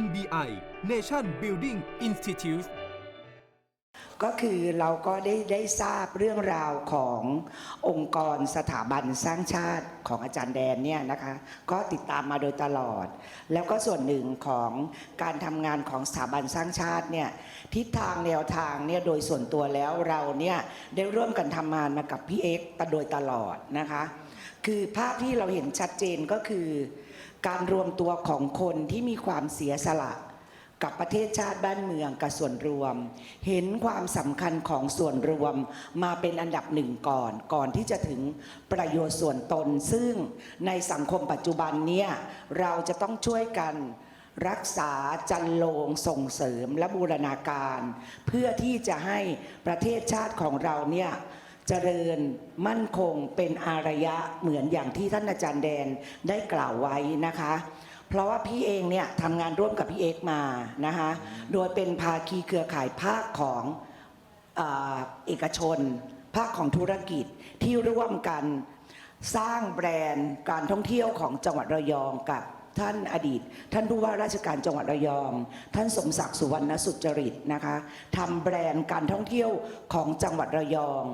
NBI Nation Building Institute ก็คือเราก็ได้ได้ทราบเรื่องราวขององค์กรสถาบันสร้างชาติของอาจารย์แดนเนี่ยนะคะ ก็ติดตามมาโดยตลอด แล้วก็ส่วนหนึ่งของการทำงานของสถาบันสร้างชาติเนี่ยทิศทางแนวทางเนี่ยโดยส่วนตัวแล้วเราเนี่ยได้ร่วมกันทำงานมากับพี่เอ็กซ์โดยตลอดนะคะ คือภาพที่เราเห็นชัดเจนก็คือ การรวมตัวของคนที่มีความเสียสละ กับประเทศชาติบ้านเมืองกับส่วนรวม เห็นความสำคัญของส่วนรวมมาเป็นอันดับหนึ่งก่อน ก่อนที่จะถึงประโยชน์ส่วนตน ซึ่งในสังคมปัจจุบันเนี่ยเราจะต้องช่วยกันรักษาจันโลงส่งเสริมและบูรณาการ เพื่อที่จะให้ประเทศชาติของเราเนี่ย เจริญมั่นคงเป็นอารยะเหมือนอย่างที่ท่านอาจารย์แดนได้กล่าวไว้นะคะ เพราะว่าพี่เองเนี่ยทำงานร่วมกับพี่เอกมานะคะโดยเป็นภาคีเครือข่ายภาคของเออเอกชน ภาคของธุรกิจที่ร่วมกันสร้างแบรนด์การท่องเที่ยวของจังหวัดระยองกับ ท่านอดีต ท่านผู้ว่าราชการจังหวัดระยอง ท่านสมศักดิ์สุวรรณสุจริตนะคะทำแบรนด์การท่องเที่ยวของจังหวัดระยอง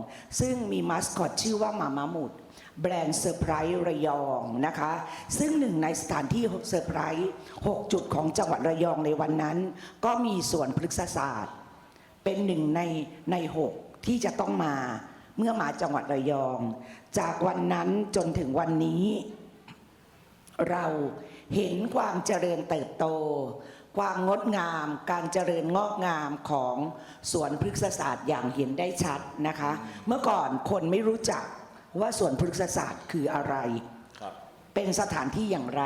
ซึ่งมีมาสคอตชื่อว่าหมามาหมุดแบรนด์เซอร์ไพรส์ระยองนะคะ ซึ่งหนึ่งในสถานที่เซอร์ไพรส์6จุดของจังหวัดระยองในวันนั้น ก็มีสวนพฤกษศาสตร์ เป็นหนึ่งในในหกที่จะต้องมาเมื่อมาจังหวัดระยอง จากวันนั้นจนถึงวันนี้ เรา เห็นความเจริญเติบโต ความงดงาม การเจริญงอกงามของสวนพฤกษศาสตร์อย่างเห็นได้ชัดนะคะ เมื่อก่อนคนไม่รู้จักว่าสวนพฤกษศาสตร์คืออะไรครับเป็นสถานที่อย่างไร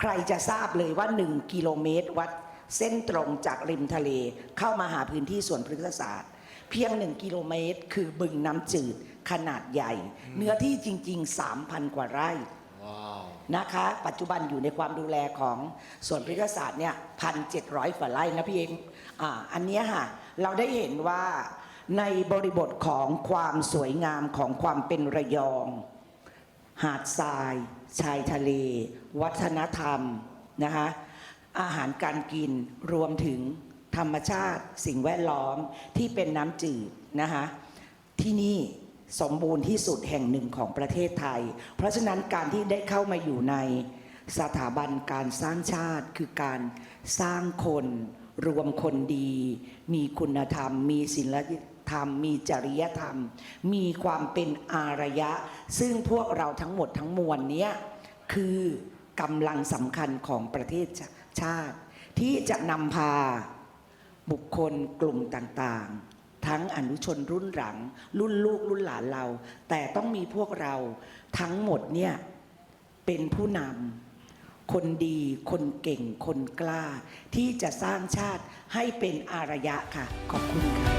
ใครจะทราบเลยว่า 1 กิโลเมตรวัดเส้นตรงจากริมทะเลเข้ามาหาพื้นที่สวนพฤกษศาสตร์ เพียง 1 กิโลเมตร คือบึงน้ำจืดขนาดใหญ่ เนื้อที่จริง ๆ 3,000 กว่าไร่ว้าว นะคะ ปัจจุบันอยู่ในความดูแลของสวนพฤกษศาสตร์เนี่ยพันเจ็ดร้อยกว่าไร่นะพี่เองอ่าอันนี้ค่ะเราได้เห็นว่าในบริบทของความสวยงามของความเป็นระยอง หาดทราย ชายทะเล วัฒนธรรมนะคะอาหารการกินรวมถึงธรรมชาติสิ่งแวดล้อมที่เป็นน้ำจืดนะคะที่นี่ สมบูรณ์ที่สุดแห่งหนึ่งของประเทศไทย เพราะฉะนั้นการที่ได้เข้ามาอยู่ในสถาบันการสร้างชาติคือการสร้างคนรวมคนดี มีคุณธรรม มีศีลธรรม มีจริยธรรม มีความเป็นอารยะ ซึ่งพวกเราทั้งหมดทั้งมวลเนี้ยคือกำลังสำคัญของประเทศชาติ ที่จะนำพาบุคคลกลุ่มต่างๆ ทั้งอนุชนรุ่นหลัง รุ่นลูกรุ่นหลานเรา แต่ต้องมีพวกเราทั้งหมดเนี่ยเป็นผู้นำคนดี คนเก่ง คนกล้า ที่จะสร้างชาติให้เป็นอารยะค่ะ ขอบคุณค่ะ